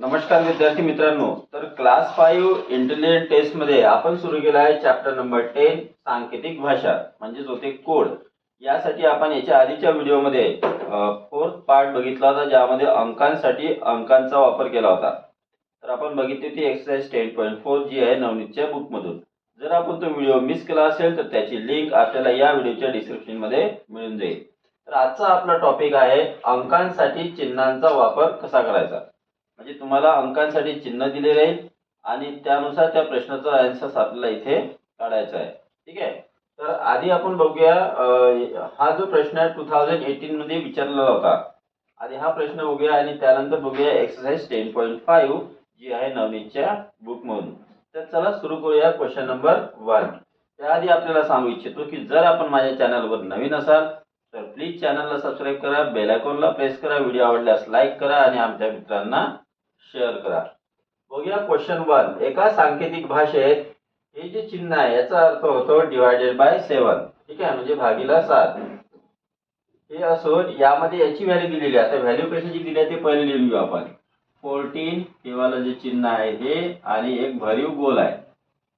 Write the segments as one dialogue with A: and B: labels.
A: नमस्कार विद्यार्थी मित्रांनो तर क्लास फाईव्ह इंटेलिजंट टेस्टमध्ये आपण सुरू केला आहे चॅप्टर नंबर टेन सांकेतिक भाषा म्हणजेच होते कोड यासाठी आपण याच्या आधीच्या व्हिडिओमध्ये फोर्थ पार्ट बघितला होता ज्यामध्ये अंकांसाठी अंकांचा वापर केला होता. तर आपण बघितली होती एक्सरसाइज टेन पॉईंट फोर जी आहे नवनीतच्या बुकमधून जर आपण तो व्हिडिओ मिस केला असेल तर त्याची लिंक आपल्याला या व्हिडिओच्या डिस्क्रिप्शनमध्ये मिळून जाईल. तर आजचा आपला टॉपिक आहे अंकांसाठी चिन्हांचा वापर कसा करायचा? म्हणजे तुम्हाला अंकांसाठी चिन्ह दिले राहील आणि त्यानुसार त्या प्रश्नाचा आन्सर आपल्याला इथे काढायचा आहे. ठीक आहे? तर आधी आपण बघूया हा जो प्रश्न आहे टू थाउजंड एटीन मध्ये विचारलेला होता. आधी हा प्रश्न बघूया आणि त्यानंतर बघूया एक्सरसाइज टेन पॉईंट फाईव्ह जी आहे नवनीतच्या बुक मधून. तर चला सुरू करूया क्वेश्चन नंबर वन त्याआधी आपल्याला सांगू इच्छितो की जर आपण माझ्या चॅनलवर नवीन असाल तर प्लीज चॅनलला सबस्क्राईब करा बेल आयकॉनला प्रेस करा व्हिडिओ आवडल्यास लाईक करा आणि आमच्या मित्रांना शेअर करा. बघूया क्वेश्चन वन एका सांकेतिक भाषेत हे जे चिन्ह आहे याचा अर्थ होतो डिवायडेड बाय सेवन ठीक आहे? म्हणजे भागीला सात. हे असून यामध्ये याची व्हॅल्यू दिलेली आहे. आता व्हॅल्यू कशाची दिली आहे ते पहिले लिहून घेऊ आपण. फोर्टीन किंवा जे चिन्ह आहे हे आणि एक भरीव गोल आहे.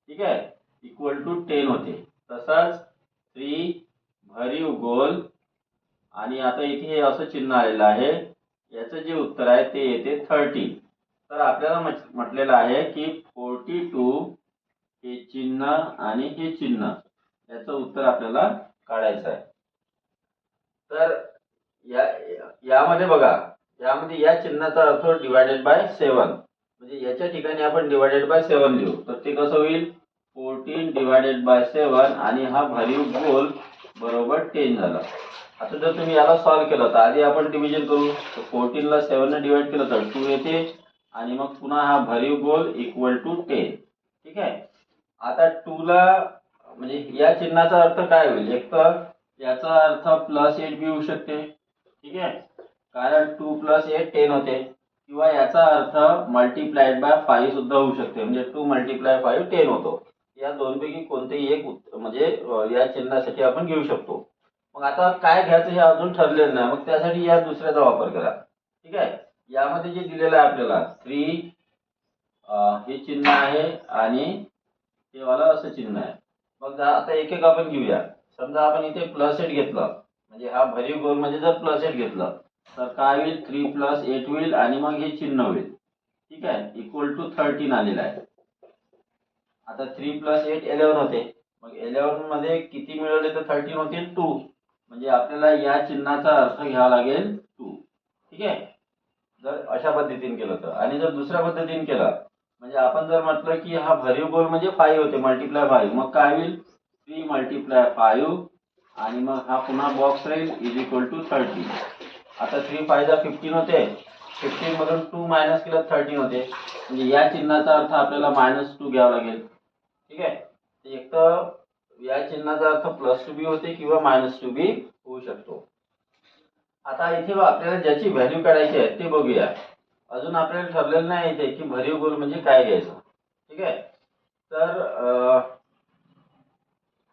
A: ठीक आहे? इक्वल टू टेन होते. तसाच थ्री भरीव गोल. आणि आता इथे हे असं चिन्ह आलेलं आहे. याचं जे उत्तर आहे ते येते थर्टी तर आपल्याला म्हटलेलं आहे की फोर्टी टू हे चिन्ह आणि हे चिन्ह याचं उत्तर आपल्याला काढायचं आहे. तर या यामध्ये बघा यामध्ये या चिन्हाचा अर्थ डिवायडेड बाय सेवन म्हणजे याच्या ठिकाणी आपण डिवायडेड बाय सेवन लिहू. तर ते कसं होईल? फोर्टीन डिवायडेड बाय सेवन आणि हा भरीव गोल बरोबर टेन झाला. आता जर तुम्ही याला सॉल्व्ह केलं तर आधी आपण डिव्हिजन करू. तर फोर्टीनला सेवनने डिवाइड केलं तर टू येते. आणि मग पुन्हा हा भरीव गोल इक्वल टू टेन ठीक आहे? आता टूला म्हणजे या चिन्हाचा अर्थ काय होईल? एक तर याचा अर्थ प्लस एट बी होऊ शकते. ठीक आहे? कारण टू प्लस एट टेन होते. किंवा याचा अर्थ मल्टिप्लाइड बाय फाईव्ह सुद्धा होऊ शकते. म्हणजे टू मल्टिप्लाय फाईव्ह टेन होतो. या दोनपैकी कोणतेही एक म्हणजे या चिन्हासाठी आपण घेऊ शकतो. मग आता काय घ्यायचं हे अजून ठरलेलं नाही. मग त्यासाठी या दुसऱ्याचा वापर करा. ठीक आहे? यामध्ये जे दिलेलं आहे आपल्याला थ्री हे चिन्ह आहे आणि हे वाला असं चिन्ह आहे. मग आता एक एक आपण घेऊया. समजा आपण इथे प्लस एट घेतलं. म्हणजे हा भरीव गोल म्हणजे जर प्लस एट घेतलं तर काय होईल? थ्री प्लस एट होईल आणि मग हे चिन्ह होईल. ठीक आहे? इक्वल टू थर्टीन आलेलं आहे. आता थ्री प्लस एट एलेवन होते. मग एलेवनमध्ये किती मिळवले तर थर्टीन होतील? टू म्हणजे आपल्याला या चिन्हाचा अर्थ घ्यावा लागेल टू ठीक आहे? जर अशा पद्धतीने केलं तर आणि जर दुसऱ्या पद्धतीने केलं म्हणजे आपण जर म्हटलं की हा भरीव गोल म्हणजे फाईव्ह होते मल्टिप्लाय फाईव्ह मग काय होईल? थ्री मल्टिप्लाय फाईव्ह आणि मग हा पुन्हा बॉक्स राहील इज इक्वल टू थर्टी आता थ्री फायदा फिफ्टीन होते. फिफ्टीन मधून टू मायनस केलं थर्टीन होते. म्हणजे या चिन्हाचा अर्थ आपल्याला मायनस टू घ्यावा लागेल. ठीक आहे? एक तर या चिन्हाचा अर्थ प्लस टू बी होते किंवा मायनस टू बी होऊ शकतो. आता इथे आपल्याला ज्याची व्हॅल्यू काढायची आहे ते बघूया. अजून आपल्याला ठरलेलं नाही इथे की भरीव गोल म्हणजे काय घ्यायचं. ठीक आहे? तर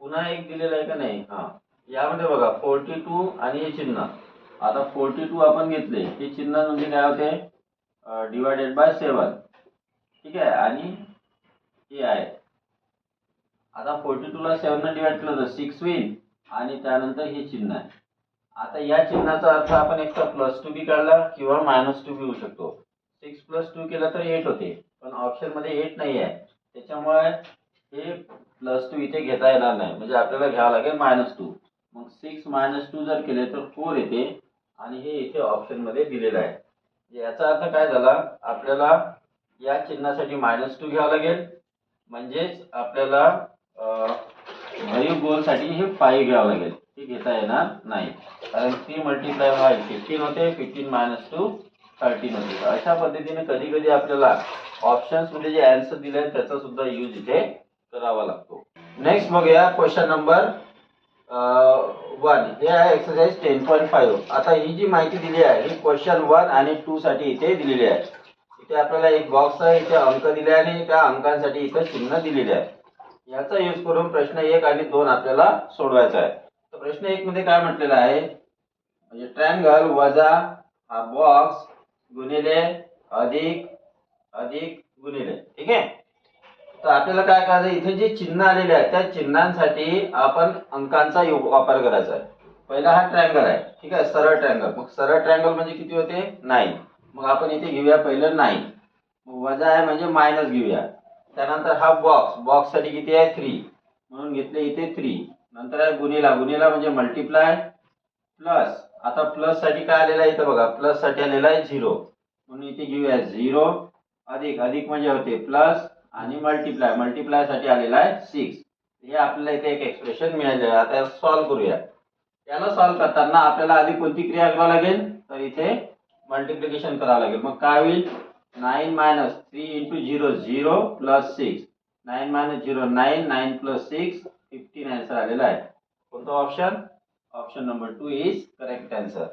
A: पुन्हा एक दिलेलं आहे का नाही? हा. यामध्ये बघा फोर्टी टू आणि हे चिन्ह. आता फोर्टी टू आपण घेतले. हे चिन्ह म्हणजे काय होते? डिवायडेड बाय सेवन ठीक आहे? आणि हे आहे. आता फोर्टी टूला सेवन डिवाइड केलं तर सिक्स होईल. आणि त्यानंतर हे चिन्ह आहे. आता या चिन्हाचा अर्थ आपण एक तर प्लस टू बी काढला किंवा मायनस टू बी होऊ शकतो. सिक्स प्लस टू केलं तर एट होते. पण ऑप्शनमध्ये एट नाही आहे. त्याच्यामुळे हे प्लस टू इथे घेता येणार नाही. म्हणजे आपल्याला घ्यावं लागेल मायनस टू मग सिक्स मायनस टू जर केले तर फोर येते. आणि हे इथे ऑप्शनमध्ये दिलेलं आहे. याचा अर्थ काय झाला? आपल्याला या चिन्हासाठी मायनस टू घ्यावं लागेल. म्हणजेच आपल्याला अं, भरीव गोलसाठी हे फाईव्ह घ्यावं लागेल. ती घेता येणार नाही. कारण थ्री मल्टिप्लाय फाईव्ह फिफ्टीन होते फिफ्टीन मायनस टू थर्टीन होते. अशा पद्धतीने कधी कधी आपल्याला ऑप्शन्समध्ये म्हणजे जे आन्सर दिले आहेत त्याचा सुद्धा यूज इथे करावा लागतो. नेक्स्ट बघूया क्वेश्चन नंबर वन हे आहे एक्सरसाइज टेन पॉईंट फाईव्ह आता ही जी माहिती दिली आहे ही क्वेश्चन वन आणि टू साठी इथे दिलेली आहे. इथे आपल्याला एक बॉक्स आहे इथे अंक दिले आहे आणि त्या अंकांसाठी इथे चिन्ह दिलेले आहे. याचा यूज करून प्रश्न एक आणि दोन आपल्याला सोडवायचा आहे. प्रश्न एक मध्ये काय म्हटलेलं आहे? म्हणजे ट्रँगल वजा हा बॉक्स गुणिले अधिक अधिक गुणिले. ठीक आहे? तर आपल्याला काय करायचं? इथे जे चिन्ह आलेले आहेत त्या चिन्हांसाठी आपण अंकांचा वापर करायचा आहे. पहिला हा ट्रँगल आहे. ठीक आहे? सरळ ट्रँगल मग सरळ ट्रँगल म्हणजे किती होते? नाईन मग आपण इथे घेऊया पहिलं नाईन वजा आहे म्हणजे मायनस घेऊया. त्यानंतर हा बॉक्स बॉक्ससाठी किती आहे? थ्री म्हणून घेतले इथे थ्री नंतर आहे गुन्हेला गुन्हेला म्हणजे मल्टिप्लाय प्लस आता प्लससाठी काय आलेलं आहे इथं बघा. प्लससाठी आलेला आहे झिरो म्हणून इथे घेऊया झिरो अधिक अधिक म्हणजे होते प्लस आणि मल्टिप्लाय मल्टिप्लायसाठी आलेला आहे सिक्स हे आपल्याला इथे एक एक्सप्रेशन मिळालेलं आहे. आता सॉल्व्ह करूया. त्याला सॉल्व्ह करताना आपल्याला आधी कोणती क्रिया करावी लागेल? तर इथे मल्टिप्लिकेशन करावं लागेल. मग काय होईल? Nine minus three into zero zero plus six nine minus zero nine nine plus six fifteen answer आलेला आहे. कोणता option option number two is correct answer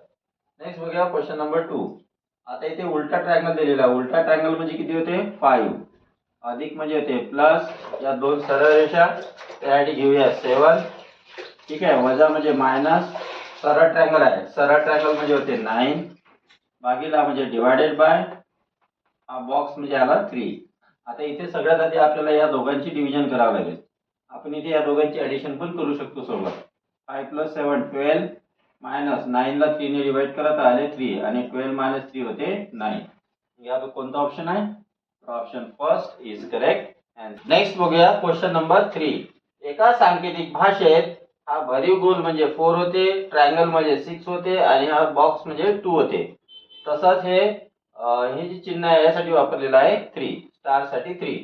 A: next बघूया क्वेश्चन नंबर टू आता इथे उलटा ट्रॅंगल दिलेला आहे. उलटा ट्रॅंगल म्हणजे किती होते? फाईव्ह अधिक म्हणजे होते. प्लस या दोन सरळ रेषा त्यासाठी घेऊया. सेवन ठीक आहे. वजा म्हणजे मायनस सरळ ट्रॅंगल आहे. सरळ ट्रॅंगल म्हणजे होते नाईन भागीला म्हणजे डिवायडेड बाय हा बॉक्स म्हणजे आला थ्री आता इथे सगळ्यात आधी आपल्याला या दोघांची डिव्हिजन करावं लागेल. आपण इथे या दोघांची ऍडिशन पण करू शकतो सोबत. Five plus seven twelve minus नाईनला थ्रीने डिवाइड करत आले थ्री आणि ट्वेल्व मायनस थ्री होते नाईन या कोणता ऑप्शन आहे? Option first is correct and next बघूया क्वेश्चन नंबर थ्री एका सांकेतिक भाषेत हा भरीव गोल म्हणजे फोर होते ट्रायंगल म्हणजे सिक्स होते आणि हा बॉक्स म्हणजे टू होते. तसंच हे हे जे चिन्ह आहे यासाठी वापरलेलं आहे थ्री स्टारसाठी थ्री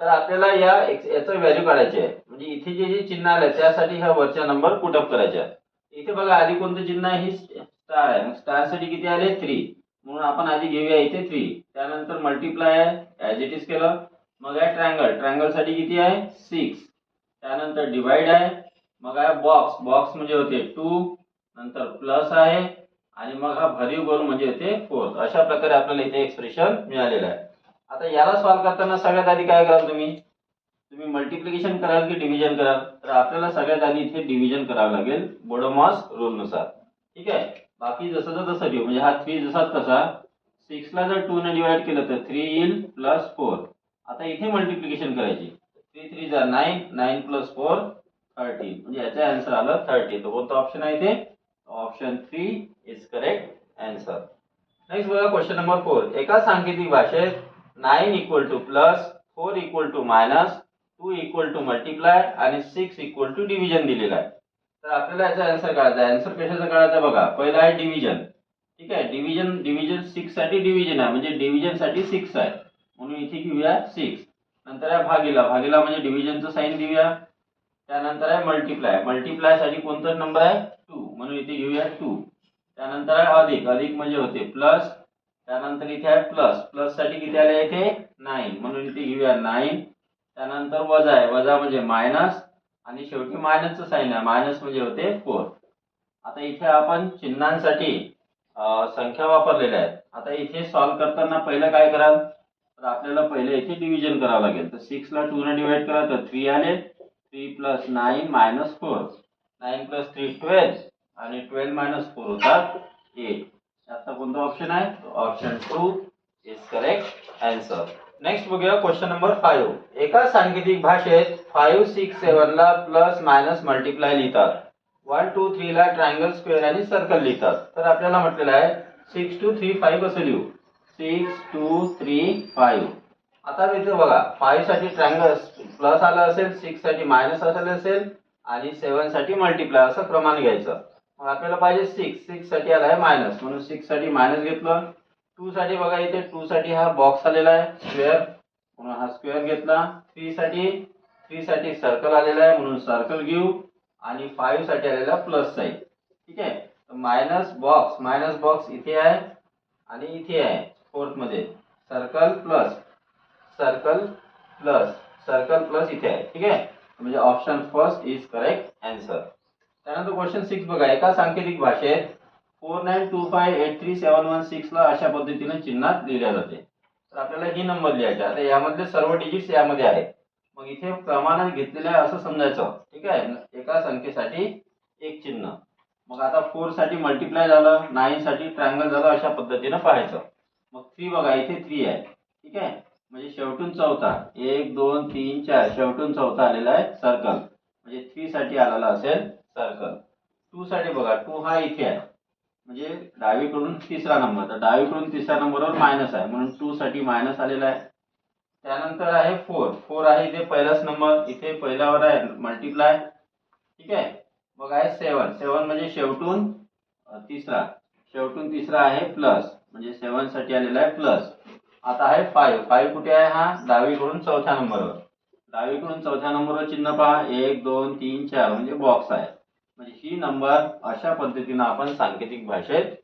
A: तर आपल्याला या याचं व्हॅल्यू काढायची आहे. म्हणजे इथे जे जे चिन्ह आलं त्यासाठी ह्या वरच्या नंबर पुटअप करायच्या इथे बघा आधी कोणतं चिन्ह आहे? ही स्टार आहे. मग स्टारसाठी किती आले? थ्री म्हणून आपण आधी घेऊया इथे थ्री त्यानंतर मल्टिप्लाय आहे. ऍज इट इज केलं. मग आहे ट्रँगल ट्रँगलसाठी किती आहे? सिक्स त्यानंतर डिवाइड आहे. मग आहे बॉक्स बॉक्स म्हणजे होते टू नंतर प्लस आहे. आणि मग हा भरीव गोल म्हणजे होते फोर अशा प्रकारे आपल्याला इथे एक्सप्रेशन मिळालेलं आहे. आता याला सॉल्व करताना सगळ्यात आधी काय कराल तुम्ही? तुम्ही मल्टिप्लिकेशन कराल की डिव्हिजन कराल? तर आपल्याला सगळ्यात आधी इथे डिव्हिजन करावं लागेल बोडोमॉस रूल नुसार. ठीक आहे? बाकी जसं तसं ठेवू. म्हणजे हा थ्री जसा तसा सिक्सला जर टू ने डिवाइड केलं तर थ्री येईल प्लस फोर आता इथे मल्टिप्लिकेशन करायची. थ्री थ्री जा nine nine plus four thirteen म्हणजे याचा आन्सर आलं थर्टी तर कोणतं ऑप्शन आहे ते option three is correct answer next बघा क्वेश्चन नंबर फोर एका सांकेतिक भाषेत nine equal to plus four equal to minus two equal to multiply आणि सिक्स इक्वल टू डिव्हिजन दिलेला आहे. तर आपल्याला याचा आन्सर काढायचा आहे. आन्सर कशाचा काढायचा बघा? पहिला आहे डिव्हिजन. ठीक आहे? डिव्हिजन डिव्हिजन सिक्ससाठी डिव्हिजन आहे. म्हणजे डिव्हिजनसाठी सिक्स आहे. म्हणून इथे घेऊया सिक्स. नंतर आहे भागीला. भागीला म्हणजे डिव्हिजनचं साईन देऊया. त्यानंतर आहे मल्टिप्लाय. मल्टिप्लायसाठी कोणता नंबर आहे? टू म्हणून इथे घेऊया टू त्यानंतर आहे अधिक. अधिक म्हणजे होते प्लस त्यानंतर इथे आहे प्लस प्लससाठी किती आले इथे? नाईन म्हणून इथे घेऊया नाईन त्यानंतर वजा आहे. वजा म्हणजे मायनस आणि शेवटी मायनसचं साईन आहे. मायनस म्हणजे होते फोर आता इथे आपण चिन्हांसाठी संख्या वापरलेल्या आहेत. आता इथे सॉल्व्ह करताना पहिलं काय कराल? तर आपल्याला पहिले इथे डिव्हिजन करावं लागेल. तर सिक्सला टू ने डिवाइड करा तर थ्री आले. Three plus nine minus four nine plus three twelve आणि ट्वेल्व मायनस फोर होतात एट आता कोणता ऑप्शन आहे? Option two is correct answer next बघूया क्वेश्चन नंबर फाईव्ह एका सांकेतिक भाषेत फाईव्ह सिक्स सेव्हनला प्लस मायनस मल्टिप्लाय लिहितात. वन टू थ्रीला ट्रायंगल स्क्वेअर आणि सर्कल लिहितात. तर आपल्याला म्हटलेलं आहे सिक्स टू थ्री फाईव्ह असं लिहू? सिक्स टू थ्री फाईव्ह आता इथे बघा फाईव्हसाठी ट्रायंगल प्लस आलं असेल सिक्ससाठी मायनस आलं असेल आणि सेवनसाठी मल्टिप्लाय असं प्रमाण घ्यायचं. आपल्याला पाहिजे सिक्स सिक्ससाठी आला आहे मायनस म्हणून सिक्ससाठी मायनस घेतलं. टू साठी बघा इथे टू साठी हा बॉक्स आलेला आहे. स्क्वेअर म्हणून हा स्क्वेअर घेतला. थ्री साठी थ्री साठी सर्कल आलेला आहे. म्हणून सर्कल घेऊ. आणि फाईव्हसाठी आलेला प्लस साईन ठीक आहे? मायनस बॉक्स मायनस बॉक्स इथे आहे. आणि इथे आहे. फोर्थमध्ये circle plus circle plus circle plus इथे आहे. ठीक आहे? म्हणजे option first is correct answer त्यानंतर क्वेश्चन सिक्स बघा. एका सांकेतिक भाषेत four nine two five eight three seven one सिक्सला अशा पद्धतीने चिन्हात लिहिल्या जाते. तर आपल्याला ही नंबर लिहायचे आता यामधले सर्व डिजिट्स यामध्ये आहेत. मग इथे प्रमाणात घेतलेले आहे असं समजायचं. ठीक आहे? एका संख्येसाठी एक चिन्ह. मग आता फोरसाठी मल्टिप्लाय झालं नाईन साठी ट्रायंगल झालं अशा पद्धतीनं पाहायचं. मग थ्री बघा इथे थ्री आहे. ठीक आहे? म्हणजे शेवटून चौथा. एक दोन तीन चार. शेवटून चौथा आलेला आहे. सर्कल म्हणजे थ्री साठी आलेला असेल सर्कल टू साठी बघा टू हा इथे आहे. म्हणजे डावीकडून तिसरा नंबर तर डावीकडून तिसऱ्या नंबरवर मायनस आहे. म्हणून टू साठी मायनस आलेला आहे. त्यानंतर आहे फोर फोर आहे इथे पहिलाच नंबर इथे पहिल्यावर आहे मल्टिप्लाय ठीक आहे? मग आहे सेवन सेवन म्हणजे शेवटून तिसरा. शेवटून तिसरा आहे प्लस म्हणजे सेवनसाठी आलेला आहे प्लस आता आहे फाईव्ह फाईव्ह कुठे आहे हा? डावीकडून चौथ्या नंबरवर डावीकडून चौथ्या नंबरवर चिन्ह पहा. एक दोन तीन चार. म्हणजे बॉक्स आहे. म्हणजे ही नंबर अशा पद्धतीनं आपण सांकेतिक भाषेत